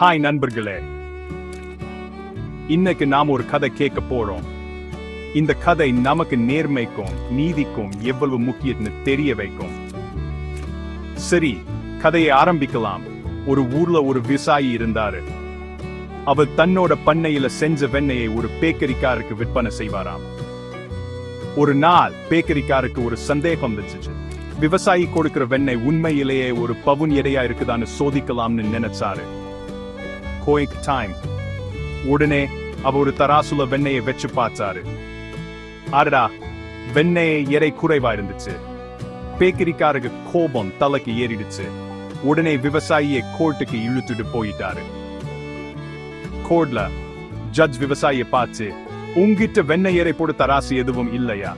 Hi நண்பர்களே. இன்னைக்கு நாம் ஒரு கதை கேட்க போறோம். இந்த கதை நமக்கு நேர்மைக்கும் நீதிக்கும் எவ்வளவு முக்கியம்னு தெரிய வைக்கும். சரி கதையை ஆரம்பிக்கலாம். ஒரு ஊர்ல ஒரு விவசாயி இருந்தாரு. அவர் தன்னோட பண்ணையில செஞ்ச வெண்ணையை ஒரு பேக்கரிக்காருக்கு விற்பனை செய்வாராம். ஒரு நாள் பேக்கரிக்காருக்கு ஒரு சந்தேகம் வந்துச்சு. விவசாயி கொடுக்கிற வெண்ணெய் உண்மையிலேயே ஒரு பவுன் எடையா இருக்குதான்னு சோதிக்கலாம்னு நினைச்சாரு. கோயிக் டைம் உடனே அவர் ஒரு தராசுல வெண்ணெயை வச்சு பார்த்தாரு. ஆடா வெண்ணெய் எடை குறைவா இருந்துச்சு. பேக்கரிக்காரருக்கு கோபம் தலைக்கு ஏறிடுச்சு. உடனே விவசாயியை கோர்ட்டுக்கு இழுத்துட்டு போயிட்டாரு. கோர்ட்ல ஜட்ஜ் விவசாயியை பார்த்து உங்ககிட்ட வெண்ணெய் எடை போட தராசு எதுவும் இல்லையா?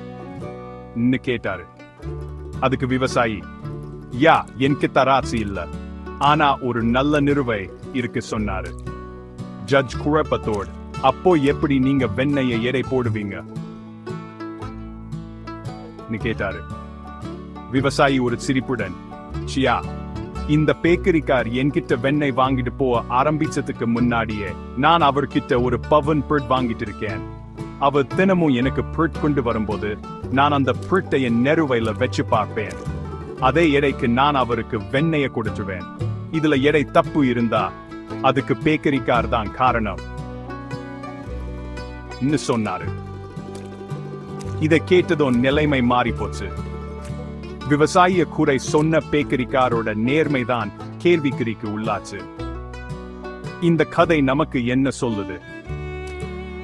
கேட்டாரு. அதுக்கு விவசாயி யா எனக்கு தராசு இல்ல. ஆனா ஒரு நல்ல நிறுவை இருக்கு சொன்னாரு. ஜட்ஜ் குழப்பத்தோடு அப்போ எப்படி நீங்க வெண்ணையை எடை போடுவீங்க? கேட்டாரு. விவசாயி ஒரு சிரிப்புடன் சியா இந்த பேக்கரிக்கார் என்கிட்ட வெண்ணெய் வாங்கிட்டு போக ஆரம்பிச்சதுக்கு முன்னாடியே நான் அவர்கிட்ட ஒரு பவன் பிரிட் வாங்கிட்டு இருக்கேன். அவர் தினமும் எனக்கு பிரிட் கொண்டு வரும்போது நான் அந்த பிரிட்டை என் நெருவையில வச்சு பார்ப்பேன். அதே எடைக்கு நான் அவருக்கு வெண்ணெயை கொடுத்துருவேன். இதுல எடை தப்பு இருந்தா அதுக்கு பேக்கரிக்கார் தான் காரணம். சொன்னாரு. இதை கேட்டதும் நிலைமை மாறி போச்சு விவசாய குறை சொன்ன பேக்கரிக்காரோட நேர்மைதான் கேள்விக்குறிக்கு உள்ளாச்சு. இந்த கதை நமக்கு என்ன சொல்லுது?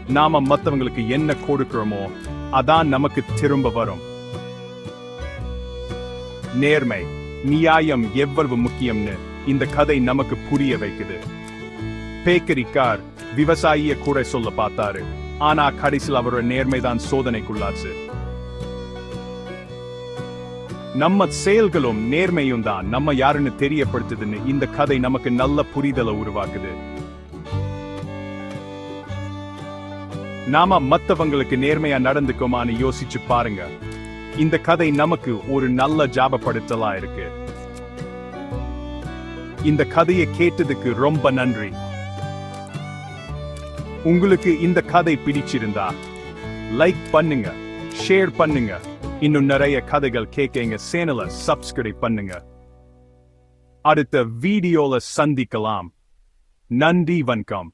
நாம மத்தவங்களுக்கு என்ன கொடுக்கிறோமோ அதான் நமக்கு திரும்ப வரும். நேர்மை நியாயம் எவ்வளவு முக்கியம்னு இந்த கதை நமக்கு புரிய வைக்குது. பேக்கரிக்கார் விவசாயிய குறை சொல்ல பார்த்தாரு. ஆனா கடைசியில் அவரோட நேர்மைதான் சோதனைக்குள்ளாச்சு. நம்ம செயல்களும் நேர்மையும் தான். நம்ம யாருன்னு தெரியப்படுத்துதுன்னு இந்த கதை நமக்கு நல்ல புரிதலை உருவாக்குது. நாம மத்தவங்களுக்கு நேர்மையா நடந்துக்கோமான்னு யோசிச்சு பாருங்க. இந்த கதை நமக்கு ஒரு நல்ல ஜாபப்படுத்தலா இருக்கு. இந்த கதையை கேட்டதுக்கு ரொம்ப நன்றி. உங்களுக்கு இந்த கதை பிடிச்சிருந்தா லைக் பண்ணுங்க ஷேர் பண்ணுங்க. இன்னும் நிறைய கதைகள் கேட்கங்க சேனலை சப்ஸ்கிரைப் பண்ணுங்க. அடுத்த வீடியோல சந்திக்கலாம். நன்றி வணக்கம்.